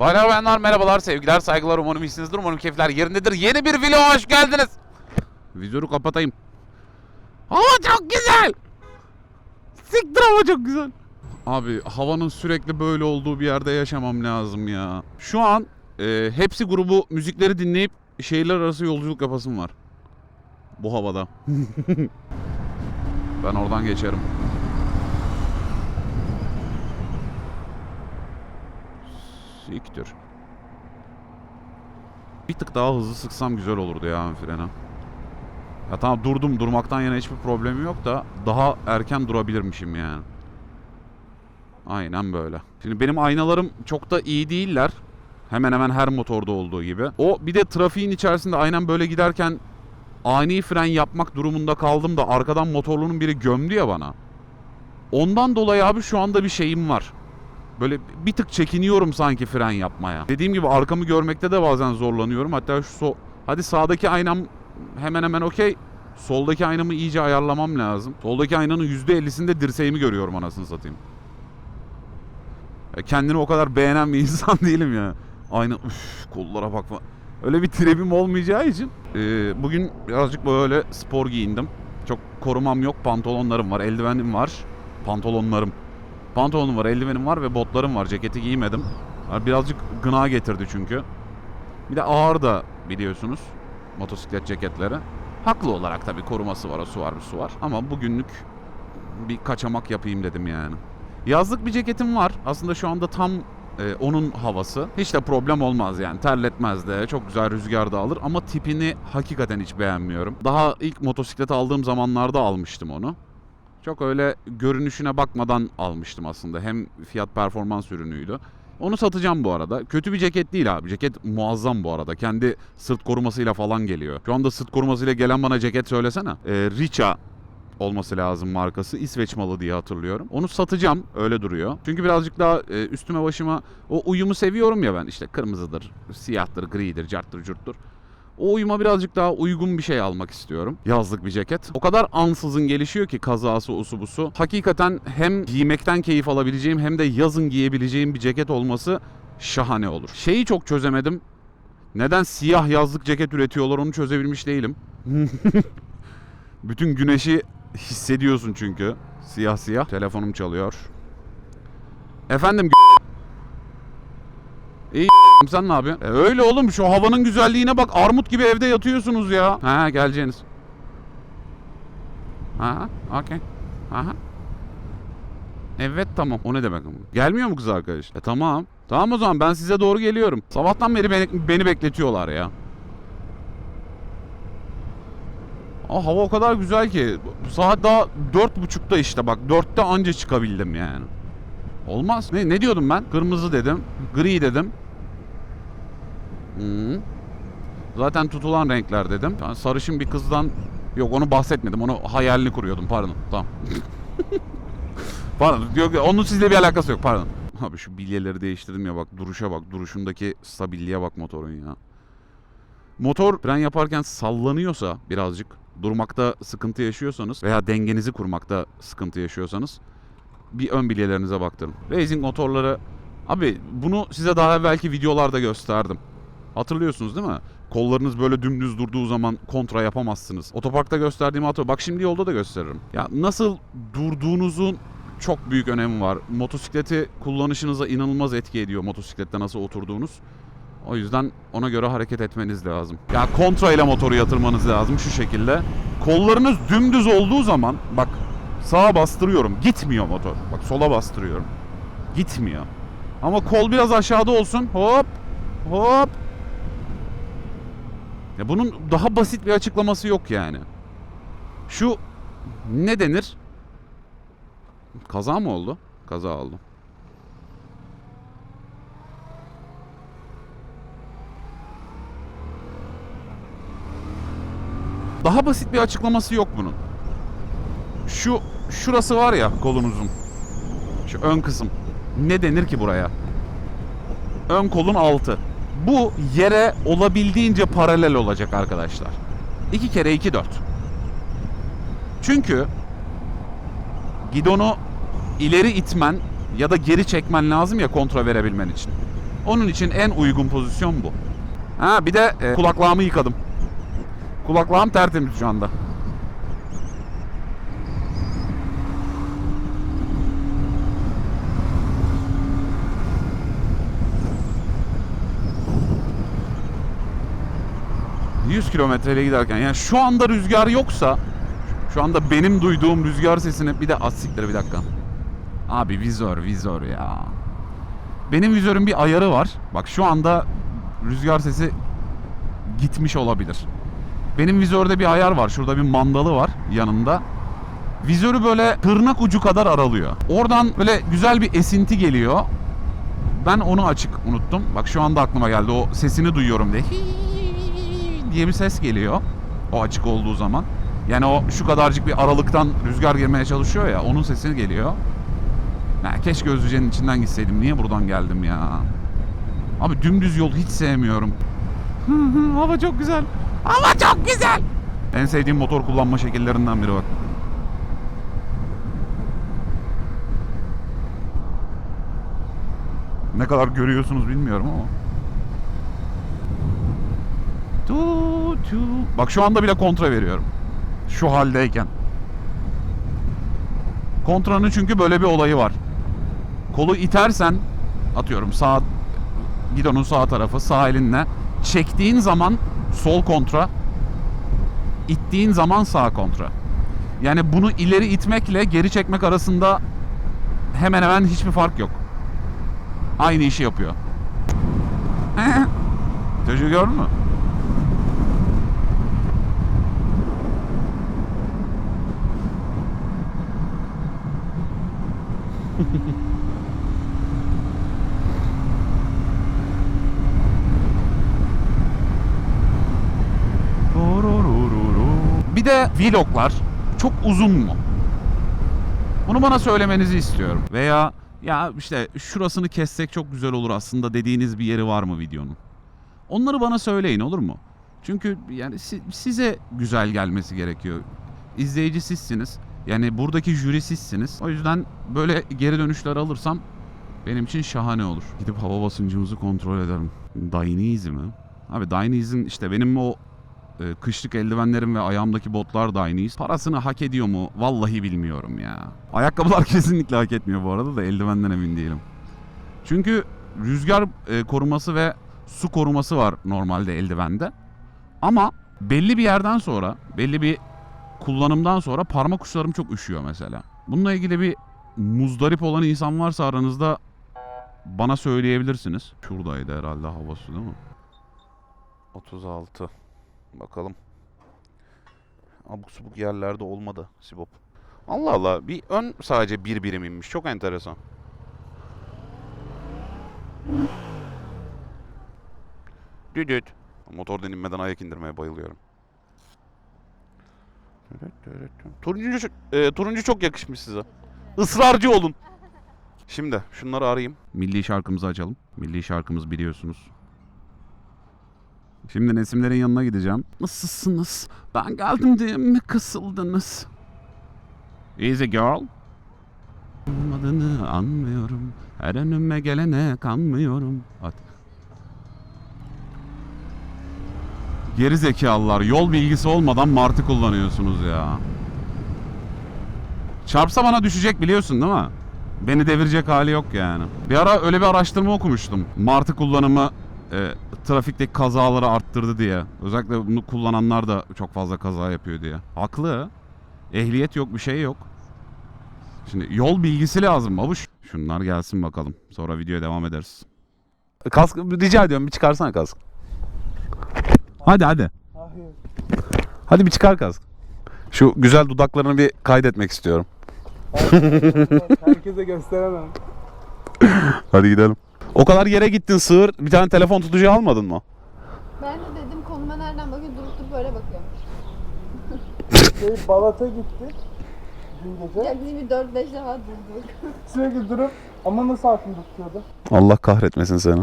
Baylar bayanlar merhabalar, sevgiler, saygılar. Umarım iyisinizdir, umarım keyifler yerindedir. Yeni bir vloga hoş geldiniz. Vizörü kapatayım. Hava çok güzel. Siktir hava çok güzel. Abi havanın sürekli böyle olduğu bir yerde yaşamam lazım ya. Şu an e, hepsi grubu müzikleri dinleyip şehirler arası yolculuk yapasım var. Bu havada. ben oradan geçerim. Siktir. Bir tık daha hızlı sıksam güzel olurdu ya frene. Ya tamam durdum. Durmaktan yana hiçbir problemim yok da daha erken durabilirmişim yani. Aynen böyle. Şimdi benim aynalarım çok da iyi değiller. Hemen hemen her motorda olduğu gibi. O bir de trafiğin içerisinde aynen böyle giderken ani fren yapmak durumunda kaldım da arkadan motorlunun biri gömdü ya bana. Ondan dolayı abi şu anda bir şeyim var. Böyle bir tık çekiniyorum sanki fren yapmaya. Dediğim gibi arkamı görmekte de bazen zorlanıyorum. Hatta şu so hadi sağdaki aynam hemen hemen okey. Soldaki aynamı iyice ayarlamam lazım. Soldaki aynanın %50'sinde dirseğimi görüyorum anasını satayım. Ya kendini o kadar beğenen bir insan değilim ya. Ayna üf, kollara bakma. Öyle bir tribim olmayacağı için e, bugün birazcık böyle spor giyindim. Çok korumam yok. Pantolonlarım var, eldivenim var. Pantolonlarım. Pantolonum var, eldivenim var ve botlarım var. Ceketi giymedim. Birazcık gına getirdi çünkü. Bir de ağır da biliyorsunuz motosiklet ceketleri. Haklı olarak tabii koruması var, o su var, bir su var. Ama bugünlük bir kaçamak yapayım dedim yani. Yazlık bir ceketim var. Aslında şu anda tam e, onun havası. Hiç de problem olmaz yani. Terletmez de. Çok güzel rüzgar da alır. Ama tipini hakikaten hiç beğenmiyorum. Daha ilk motosiklet aldığım zamanlarda almıştım onu. Çok öyle görünüşüne bakmadan almıştım aslında. Hem fiyat performans ürünüydü. Onu satacağım bu arada. Kötü bir ceket değil abi. Ceket muazzam bu arada. Kendi sırt korumasıyla falan geliyor. Şu anda sırt korumasıyla gelen bana ceket söylesene. Ee, Richa olması lazım markası. İsveç malı diye hatırlıyorum. Onu satacağım. Öyle duruyor. Çünkü birazcık daha e, üstüme başıma o uyumu seviyorum ya ben. İşte kırmızıdır, siyahtır, gridir, carttır, curttur. O uyuma birazcık daha uygun bir şey almak istiyorum. Yazlık bir ceket. O kadar ansızın gelişiyor ki kazası usu busu. Hakikaten hem giymekten keyif alabileceğim hem de yazın giyebileceğim bir ceket olması şahane olur. Şeyi çok çözemedim. Neden siyah yazlık ceket üretiyorlar onu çözebilmiş değilim. Bütün güneşi hissediyorsun çünkü. Siyah siyah. Telefonum çalıyor. Efendim İyi sen ne yapıyorsun? E öyle oğlum şu havanın güzelliğine bak. Armut gibi evde yatıyorsunuz ya. Ha geleceğiniz. Ha okey. Aha. Evet tamam. O ne demek ama? Gelmiyor mu kız arkadaş? E tamam. Tamam o zaman ben size doğru geliyorum. Sabahtan beri beni, beni bekletiyorlar ya. Aa, hava o kadar güzel ki. Saat daha dört buçukta işte bak. Dörtte anca çıkabildim yani. Olmaz. Ne, ne diyordum ben? Kırmızı dedim. Gri dedim. Hı. Zaten tutulan renkler dedim. Yani sarışın bir kızdan... Yok onu bahsetmedim. Onu hayalini kuruyordum. Pardon. Tamam. pardon. Yok, onun sizle bir alakası yok. Pardon. Abi şu bilyeleri değiştirdim ya bak. Duruşa bak. Duruşundaki stabilliğe bak motorun ya. Motor fren yaparken sallanıyorsa birazcık durmakta sıkıntı yaşıyorsanız veya dengenizi kurmakta sıkıntı yaşıyorsanız bir ön bilyelerinize baktırın. Racing motorları abi bunu size daha evvelki videolarda gösterdim. Hatırlıyorsunuz değil mi? Kollarınız böyle dümdüz durduğu zaman kontra yapamazsınız. Otoparkta gösterdiğimi hatırlıyorum. Bak şimdi yolda da gösteririm. Ya nasıl durduğunuzun çok büyük önemi var. Motosikleti kullanışınıza inanılmaz etki ediyor motosiklette nasıl oturduğunuz. O yüzden ona göre hareket etmeniz lazım. Ya kontra ile motoru yatırmanız lazım şu şekilde. Kollarınız dümdüz olduğu zaman bak sağa bastırıyorum. Gitmiyor motor. Bak sola bastırıyorum. Gitmiyor. Ama kol biraz aşağıda olsun. Hop. Hop. Ya bunun daha basit bir açıklaması yok yani. Şu ne denir? Kaza mı oldu? Kaza oldu. Daha basit bir açıklaması yok bunun. Şu şurası var ya kolunuzun. Şu ön kısım. Ne denir ki buraya? Ön kolun altı. Bu yere olabildiğince paralel olacak arkadaşlar. 2 kere 2 4. Çünkü gidonu ileri itmen ya da geri çekmen lazım ya kontra verebilmen için. Onun için en uygun pozisyon bu. Ha bir de e, kulaklağımı yıkadım. Kulaklağım tertemiz şu anda. ...100 kilometreyle giderken... ...yani şu anda rüzgar yoksa... ...şu anda benim duyduğum rüzgar sesini... ...bir de asiktir bir dakika... ...abi vizör vizör ya... ...benim vizörün bir ayarı var... ...bak şu anda... ...rüzgar sesi... ...gitmiş olabilir... ...benim vizörde bir ayar var... ...şurada bir mandalı var yanında... Vizörü böyle tırnak ucu kadar aralıyor. Oradan böyle güzel bir esinti geliyor. Ben onu açık unuttum. Bak şu anda aklıma geldi. O sesini duyuyorum de diye bir ses geliyor. O açık olduğu zaman. Yani o şu kadarcık bir aralıktan rüzgar girmeye çalışıyor ya. Onun sesi geliyor. Ya keşke Özlüce'nin içinden gitseydim. Niye buradan geldim ya? Abi dümdüz yol hiç sevmiyorum. Hava çok güzel. Hava çok güzel. En sevdiğim motor kullanma şekillerinden biri bak. Ne kadar görüyorsunuz bilmiyorum ama. Tu, tu. Bak şu anda bile kontra veriyorum. Şu haldeyken. Kontranın çünkü böyle bir olayı var. Kolu itersen atıyorum sağ gidonun sağ tarafı sağ elinle çektiğin zaman sol kontra ittiğin zaman sağ kontra. Yani bunu ileri itmekle geri çekmek arasında hemen hemen hiçbir fark yok. Aynı işi yapıyor. Çocuğu gördün mü? Bir de vloglar çok uzun mu? Bunu bana söylemenizi istiyorum. Veya ya işte şurasını kessek çok güzel olur aslında dediğiniz bir yeri var mı videonun? Onları bana söyleyin olur mu? Çünkü yani si- size güzel gelmesi gerekiyor. İzleyici sizsiniz. Yani buradaki jüri sizsiniz. O yüzden böyle geri dönüşler alırsam benim için şahane olur. Gidip hava basıncımızı kontrol ederim. Dainese mi? Abi Dainese'in işte benim o e, kışlık eldivenlerim ve ayağımdaki botlar Dainese. Parasını hak ediyor mu? Vallahi bilmiyorum ya. Ayakkabılar kesinlikle hak etmiyor bu arada da eldivenden emin değilim. Çünkü rüzgar e, koruması ve su koruması var normalde eldivende. Ama belli bir yerden sonra, belli bir kullanımdan sonra parmak uçlarım çok üşüyor mesela. Bununla ilgili bir muzdarip olan insan varsa aranızda bana söyleyebilirsiniz. Şuradaydı herhalde havası değil mi? 36. Bakalım. Abuk subuk yerlerde olmadı Sibop. Allah Allah bir ön sadece bir birim inmiş. Çok enteresan. Düdüt. Motordan inmeden ayak indirmeye bayılıyorum. Turuncu, e, turuncu çok yakışmış size. Israrcı olun. Şimdi şunları arayayım. Milli şarkımızı açalım. Milli şarkımız biliyorsunuz. Şimdi Nesimlerin yanına gideceğim. Nasılsınız? Ben geldim diye mi kısıldınız? Easy girl. Adını anmıyorum. Her önüme gelene kanmıyorum. Hadi. Geri zekalılar yol bilgisi olmadan martı kullanıyorsunuz ya. Çarpsa bana düşecek biliyorsun değil mi? Beni devirecek hali yok yani. Bir ara öyle bir araştırma okumuştum. Martı kullanımı e, trafikteki kazaları arttırdı diye. Özellikle bunu kullananlar da çok fazla kaza yapıyor diye. Haklı. Ehliyet yok bir şey yok. Şimdi yol bilgisi lazım babuş. Şunlar gelsin bakalım. Sonra videoya devam ederiz. Kask rica ediyorum bir çıkarsana kask. Hadi hadi. Hayır. Hadi bir çıkar kask. Şu güzel dudaklarını bir kaydetmek istiyorum. Herkese gösteremem. Hadi gidelim. O kadar yere gittin sığır. Bir tane telefon tutucu almadın mı? Ben de dedim konuma nereden bakıyor durup durup böyle bakıyorum. Şey, Balat'a gittik. Dün gece. Ya biz bir 4-5 defa durduk. Sürekli durup ama nasıl aklımda tutuyordu? Allah kahretmesin seni.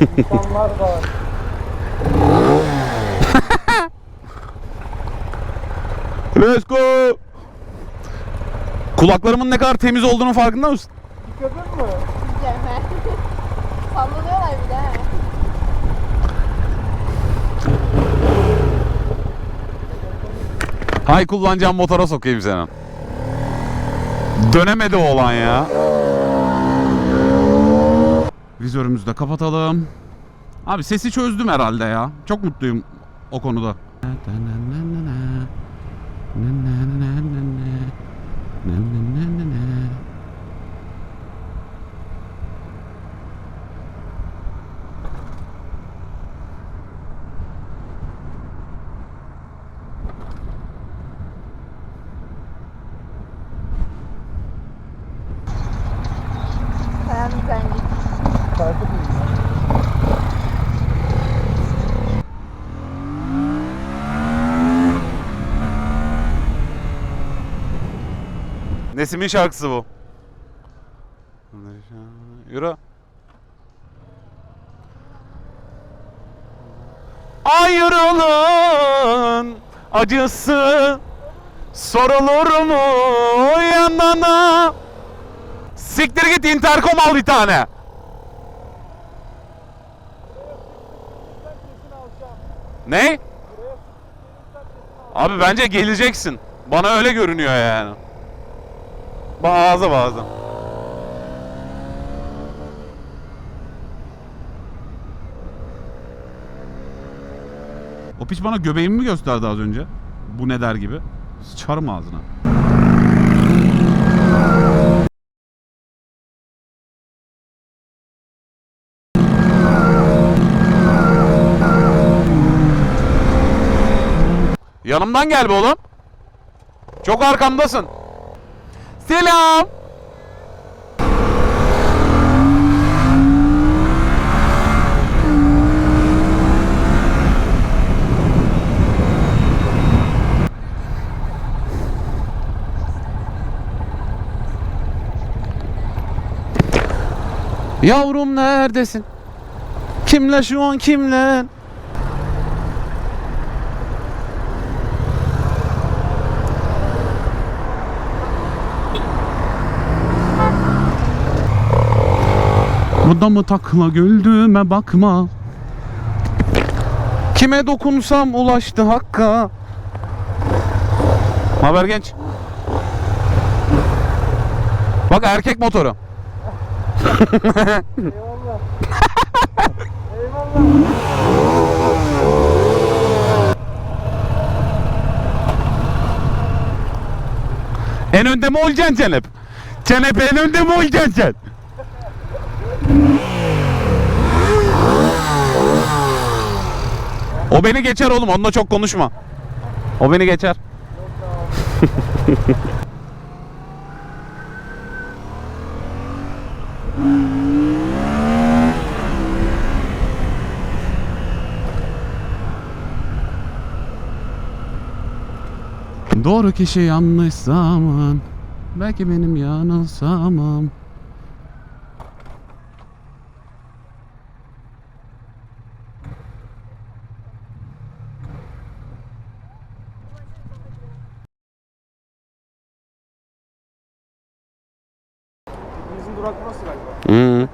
Let's go. Kulaklarımın ne kadar temiz olduğunu farkında mısın? Dikkat mı? Sallanıyorlar bir de. Hay kullanacağım motora sokayım seni. Dönemedi oğlan ya. Vizörümüzü de kapatalım. Abi sesi çözdüm herhalde ya. Çok mutluyum o konuda. Nesim'in şarkısı bu. Yürü. Ayrılığın acısı sorulur mu yanına? Siktir git interkom al bir tane. Ne? Abi bence geleceksin. Bana öyle görünüyor yani. Bazı bazı. O piç bana göbeğimi mi gösterdi az önce? Bu ne der gibi. Sıçarım ağzına. Yanımdan gel be oğlum. Çok arkamdasın. Selam. Yavrum neredesin? Kimle şu an kimle? Burada mı takla güldüğüme bakma Kime dokunsam ulaştı hakka Haber genç Bak erkek motoru Eyvallah. Eyvallah. En önde mi olacaksın Cenep? Cenep en önde mi olacaksın? O beni geçer oğlum onunla çok konuşma. O beni geçer. Doğru kişi yanlış zaman Belki benim yanılsamam durak burası galiba. Hı.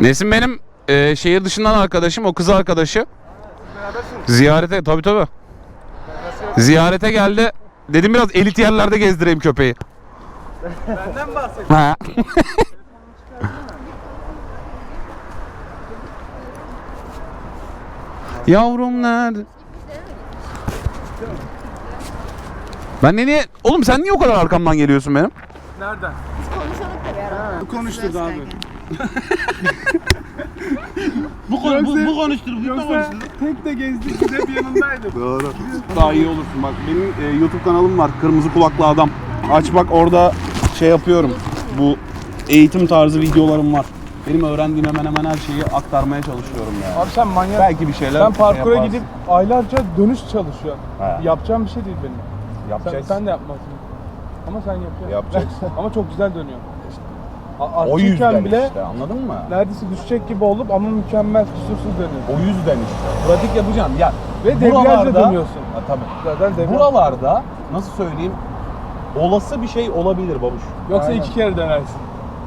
Nesin benim e, şehir dışından arkadaşım, o kız arkadaşı. Ziyarete, tabii tabii. Ziyarete geldi. Dedim biraz elit yerlerde gezdireyim köpeği. Benden bahsediyor. Ha. Yavrum nerede? Ben ne niye... Oğlum sen niye o kadar arkamdan geliyorsun benim? Nereden? Konuşalım tabii herhalde. konuşturdu abi. Bu, konu, bu, bu konuştur, bu da Yoksa konuştur. tek de gezdik biz hep yanındaydık. Doğru. Daha iyi olursun bak. Benim e, YouTube kanalım var. Kırmızı kulaklı adam. Aç bak orada şey yapıyorum. Bu eğitim tarzı videolarım var. Benim öğrendiğim hemen hemen her şeyi aktarmaya çalışıyorum yani. Abi sen manyak. Belki bir şeyler sen parkura yaparsın. gidip aylarca dönüş çalışıyorsun. He. Yapacağım bir şey değil benim. Sen, Yapacağız. sen de yapmazsın. Ama sen yapacaksın. Yapacağız. ama çok güzel dönüyor. A- O yüzden bile işte anladın mı? neredeyse düşecek gibi olup ama mükemmel kusursuz dönüyor. O yüzden işte. Pratik yapacaksın. Ya Ve debriyajla dönüyorsun. Ha, tabii. Zaten debriyaj. Buralarda nasıl söyleyeyim olası bir şey olabilir babuş. Yoksa Aynen. iki kere dönersin.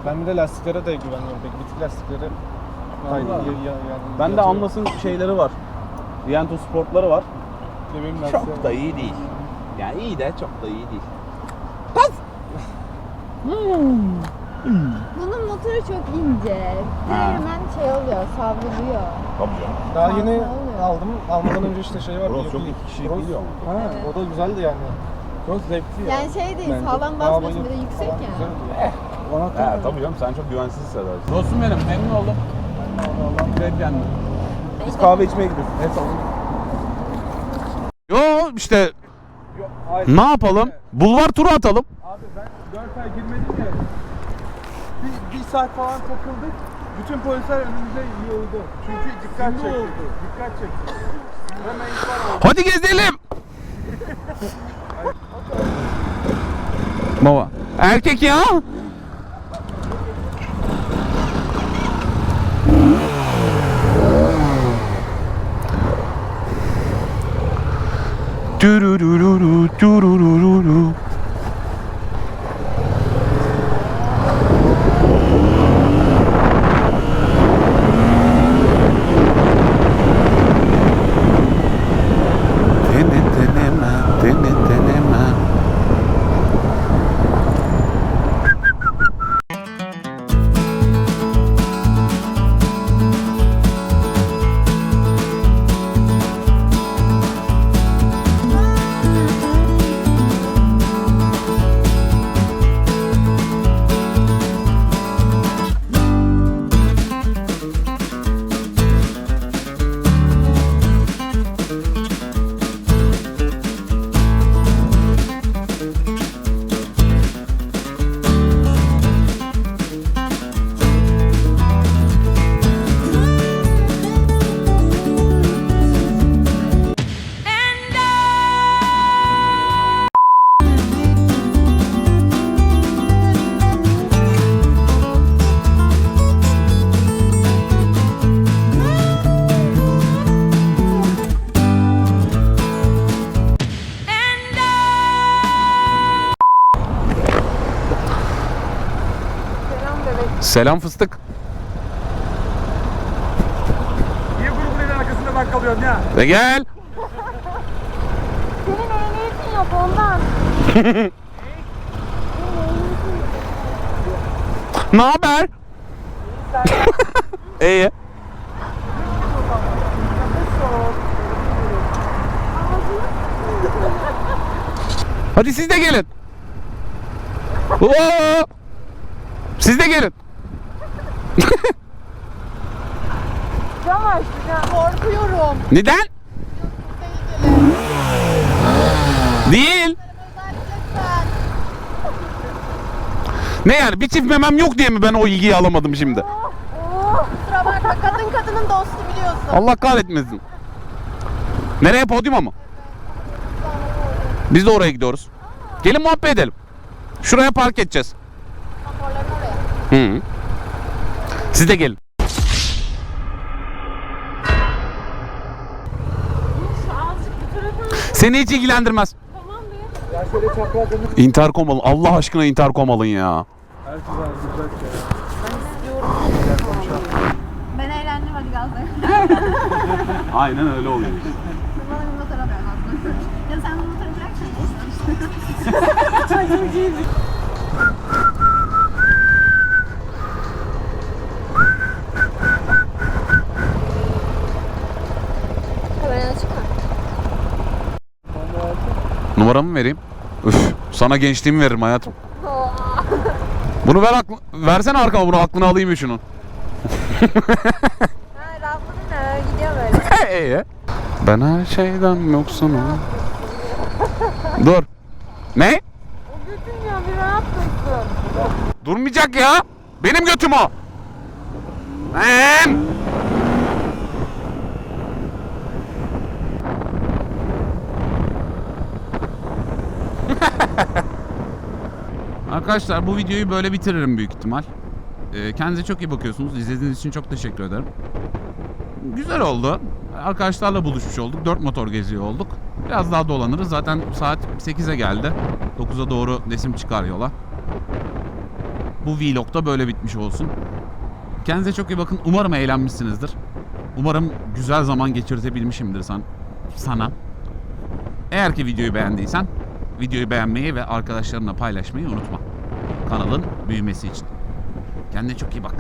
Ben bir de lastiklere de güvenmiyorum pek. Bitik lastikleri Ben de anlasın şeyleri var. Viento sportları var. Çok da iyi değil. Yani iyi de çok da iyi değil. Bunun motoru çok ince. Ha. hemen şey oluyor, savruluyor. Tabii canım. Daha Fazla yeni oluyor. aldım. Almadan önce işte şey var. Cross bir- çok iki kişilik Cross. gidiyor ama. Ha, Evet. o da güzeldi yani. Çok zevkli ya. Yani şey değil, Bence. sağlam basmıyorsun bir de yüksek falan ya. güzel oluyor. Bana He tabii. canım sen çok güvensiz hissedersin. Dostum benim memnun oldum. Dikkat kendine. Biz kahve içmeye gidiyoruz. En son. Yo işte Yok, hayır. ne yapalım? Bulvar turu atalım. Abi ben 4 ay girmedim ya. Bir, bir saat falan takıldık. Bütün polisler önümüze yığıldı. Çünkü dikkat çekti. oldu. Dikkat çekti. Hemen ihbar oldu. Hadi gezelim. Baba. Erkek ya. ドゥルルルルドゥルルルル Selam fıstık. Niye grubun arkasında ben kalıyorum ya? De gel. Senin ehliyetin yok ondan. Ne haber? İyi. Hadi siz de gelin. Oo! Siz de gelin. Yavaş Korkuyorum. Neden? Değil. Ne yani bir çift memem yok diye mi ben o ilgiyi alamadım şimdi? Oh, kusura bakma kadın kadının dostu biliyorsun. Allah kahretmesin. Nereye podyuma mı? Biz de oraya gidiyoruz. Gelin muhabbet edelim. Şuraya park edeceğiz. Hı. Siz de gelin. Seni hiç ilgilendirmez. Ya şöyle çapraz dönüp Intercom alın. Allah aşkına intercom alın ya. herkes alacak ya. Ben eğlendim hadi gazlayın. Aynen öyle oluyor. Bana bir motor alıyor aslında. Ya sen bu motoru bırak açık mı? Numaramı vereyim. Üf, sana gençliğimi veririm hayatım. Bunu ver aklı, versene arkama bunu aklını alayım şunu. Ha gidiyor böyle. Ben her şeyden yoksunum. Dur. Ne? O götün ya bir rahat dursun. Durmayacak ya. Benim götüm o. Ben. Arkadaşlar bu videoyu böyle bitiririm büyük ihtimal. Ee, kendinize çok iyi bakıyorsunuz. İzlediğiniz için çok teşekkür ederim. Güzel oldu. Arkadaşlarla buluşmuş olduk. Dört motor geziyor olduk. Biraz daha dolanırız. Zaten saat 8'e geldi. 9'a doğru Nesim çıkar yola. Bu vlog da böyle bitmiş olsun. Kendinize çok iyi bakın. Umarım eğlenmişsinizdir. Umarım güzel zaman geçirtebilmişimdir san sana. Eğer ki videoyu beğendiysen videoyu beğenmeyi ve arkadaşlarınla paylaşmayı unutma. Kanalın büyümesi için. Kendine çok iyi bak.